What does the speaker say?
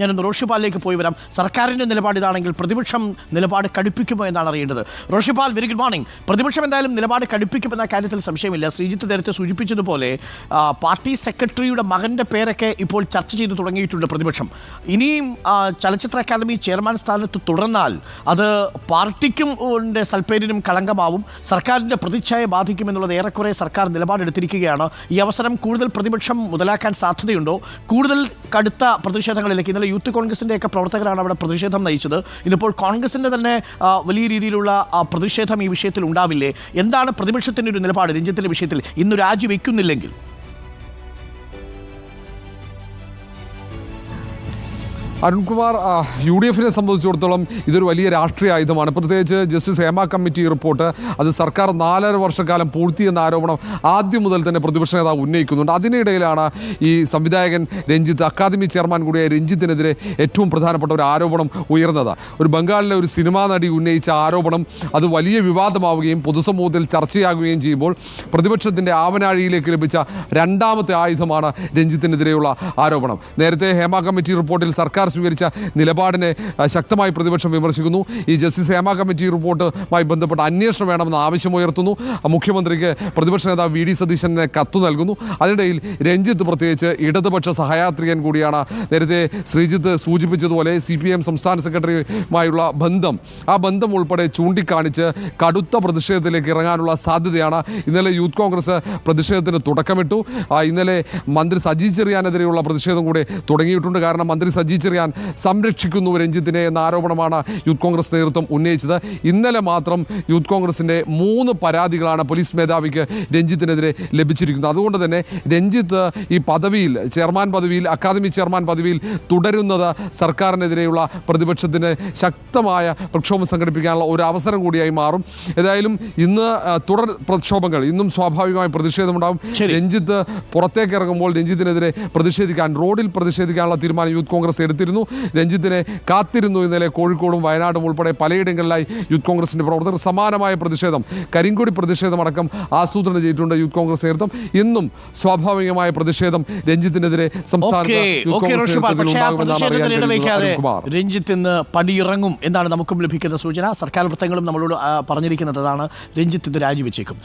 ഞാനൊന്ന് റോഷിപാലിലേക്ക് പോയി വരാം. സർക്കാരിന്റെ നിലപാട് ഇതാണെങ്കിൽ പ്രതിപക്ഷം നിലപാട് കടുപ്പിക്കുമോ എന്നാണ് അറിയേണ്ടത്. റോഷിപാൽ വെരി ഗുഡ് മോർണിംഗ് പ്രതിപക്ഷം എന്തായാലും നിലപാട് കടുപ്പിക്കുമെന്ന കാര്യത്തിൽ സംശയമില്ല. ശ്രീജിത്ത് നേരത്തെ സൂചിപ്പിച്ചതുപോലെ പാർട്ടി സെക്രട്ടറിയുടെ മകന്റെ പേരൊക്കെ ഇപ്പോൾ ചർച്ച ചെയ്തു തുടങ്ങിയിട്ടുണ്ട് പ്രതിപക്ഷം. ഇനിയും ചലച്ചിത്ര അക്കാദമി ചെയർമാൻ സ്ഥാനത്ത് തുടർന്നാൽ അത് പാർട്ടിക്കും സൽപ്പേരിനും കളങ്കമാവും. സർക്കാരിന്റെ പ്രതിച്ഛായ ബാധിക്കുമെന്നുള്ളത് ഏറെക്കുറെ സർക്കാർ നിലപാടെടുത്തിരിക്കുകയാണ്. ഈ അവസരം കൂടുതൽ പ്രതിപക്ഷം മുതലാക്കാൻ സാധ്യതയുണ്ടോ? കൂടുതൽ കടുത്ത പ്രതിഷേധങ്ങളിലേക്ക് ഇന്നലെ യൂത്ത് കോൺഗ്രസിന്റെയൊക്കെ പ്രവർത്തകരാണ് അവിടെ പ്രതിഷേധം നയിച്ചത്. ഇതിപ്പോൾ കോൺഗ്രസിന്റെ തന്നെ വലിയ രീതിയിലുള്ള പ്രതിഷേധം ഈ വിഷയത്തിൽ ഉണ്ടാവില്ലേ? എന്താണ് പ്രതിപക്ഷത്തിന്റെ ഒരു നിലപാട് രഞ്ജിത്തിന്റെ വിഷയത്തിൽ ഇന്ന് രാജിവെക്കുന്നില്ലെങ്കിൽ? അരുൺകുമാർ യു ഡി എഫിനെ സംബന്ധിച്ചിടത്തോളം ഇതൊരു വലിയ രാഷ്ട്രീയ ആയുധമാണ്. പ്രത്യേകിച്ച് ജസ്റ്റിസ് ഹേമ കമ്മിറ്റി റിപ്പോർട്ട് അത് സർക്കാർ നാലര വർഷക്കാലം പൂഴ്ത്തിയെന്ന ആരോപണം ആദ്യം മുതൽ തന്നെ പ്രതിപക്ഷ നേതാവ് ഉന്നയിക്കുന്നുണ്ട്. അതിനിടയിലാണ് ഈ സംവിധായകൻ രഞ്ജിത്ത് അക്കാദമി ചെയർമാൻ കൂടിയായ രഞ്ജിത്തിനെതിരെ ഏറ്റവും പ്രധാനപ്പെട്ട ഒരു ആരോപണം ഉയർന്നത്. ഒരു ബംഗാളിലെ ഒരു സിനിമാ നടി ഉന്നയിച്ച ആരോപണം അത് വലിയ വിവാദമാവുകയും പൊതുസമൂഹത്തിൽ ചർച്ചയാകുകയും ചെയ്യുമ്പോൾ പ്രതിപക്ഷത്തിന്റെ ആവനാഴിയിലേക്ക് ലഭിച്ച രണ്ടാമത്തെ ആയുധമാണ് രഞ്ജിത്തിനെതിരെയുള്ള ആരോപണം. നേരത്തെ ഹേമ കമ്മിറ്റി റിപ്പോർട്ടിൽ സർക്കാർ സ്വീകരിച്ച നിലപാടിനെ ശക്തമായി പ്രതിപക്ഷം വിമർശിക്കുന്നു. ഈ ജസ്റ്റിസ് ഹേമ കമ്മിറ്റി റിപ്പോർട്ടുമായി ബന്ധപ്പെട്ട അന്വേഷണം വേണമെന്ന ആവശ്യമുയർത്തുന്നു മുഖ്യമന്ത്രിക്ക് പ്രതിപക്ഷ നേതാവ് വി ഡി സതീശനെ കത്തു നൽകുന്നു. അതിനിടയിൽ രഞ്ജിത്ത് പ്രത്യേകിച്ച് ഇടതുപക്ഷ സഹയാത്രികൻ കൂടിയാണ് നേരത്തെ ശ്രീജിത്ത് സൂചിപ്പിച്ചതുപോലെ സി പി എം സംസ്ഥാന സെക്രട്ടറിയുമായുള്ള ബന്ധം. ആ ബന്ധം ഉൾപ്പെടെ ചൂണ്ടിക്കാണിച്ച് കടുത്ത പ്രതിഷേധത്തിലേക്ക് ഇറങ്ങാനുള്ള സാധ്യതയാണ്. ഇന്നലെ യൂത്ത് കോൺഗ്രസ് പ്രതിഷേധത്തിന് തുടക്കമിട്ടു. ഇന്നലെ മന്ത്രി സജി ചെറിയാനെതിരെയുള്ള പ്രതിഷേധം കൂടെ തുടങ്ങിയിട്ടുണ്ട്. കാരണം മന്ത്രി സജി ചെറിയാൻ സംരക്ഷിക്കുന്നു രഞ്ജിത്തിനെ എന്ന ആരോപണമാണ് യൂത്ത് കോൺഗ്രസ് നേതൃത്വം ഉന്നയിച്ചത്. ഇന്നലെ മാത്രം യൂത്ത് കോൺഗ്രസിന്റെ മൂന്ന് പരാതികളാണ് പോലീസ് മേധാവിക്ക് രഞ്ജിത്തിനെതിരെ ലഭിച്ചിരിക്കുന്നത്. അതുകൊണ്ട് തന്നെ രഞ്ജിത്ത് ഈ പദവിയിൽ ചെയർമാൻ പദവിയിൽ അക്കാദമി ചെയർമാൻ പദവിയിൽ തുടരുന്നത് സർക്കാരിനെതിരെയുള്ള പ്രതിപക്ഷത്തിന് ശക്തമായ പ്രക്ഷോഭം സംഘടിപ്പിക്കാനുള്ള ഒരു അവസരം കൂടിയായി മാറും. ഏതായാലും ഇന്ന് തുടർ പ്രക്ഷോഭങ്ങൾ ഇന്നും സ്വാഭാവികമായി പ്രതിഷേധമുണ്ടാകും രഞ്ജിത്ത് പുറത്തേക്ക് ഇറങ്ങുമ്പോൾ രഞ്ജിത്തിനെതിരെ പ്രതിഷേധിക്കാൻ റോഡിൽ പ്രതിഷേധിക്കാനുള്ള തീരുമാനം യൂത്ത് കോൺഗ്രസ് എടുത്തിരുന്നു. രഞ്ജിത്തിനെ കാത്തിരുന്നു ഇന്നലെ കോഴിക്കോടും വയനാടും ഉൾപ്പെടെ പലയിടങ്ങളിലായി യൂത്ത് കോൺഗ്രസിന്റെ പ്രവർത്തകർ സമാനമായ പ്രതിഷേധം കരിങ്കൊടി പ്രതിഷേധമടക്കം ആസൂത്രണം ചെയ്തിട്ടുണ്ട് യൂത്ത് കോൺഗ്രസ് നേതൃത്വം. ഇന്നും സ്വാഭാവികമായ പ്രതിഷേധം രഞ്ജിത്തിനെതിരെ സംസ്ഥാന ഓക്കെ ഓക്കെ റോഷിപാൽ പക്ഷേ ആ പ്രതിഷേധത്തിൽ ഇടവയ്ക്കാതെ രഞ്ജിത്ത് ഇന്ന് പടിയിറങ്ങും എന്നാണ് നമുക്കും ലഭിക്കുന്ന സൂചന. സർക്കാർ വൃത്തങ്ങളും നമ്മളോട് പറഞ്ഞിരിക്കുന്നതാണ് പറഞ്ഞിരിക്കുന്നത് അതാണ് രഞ്ജിത്ത് ഇത് രാജിവെച്ചേക്കും.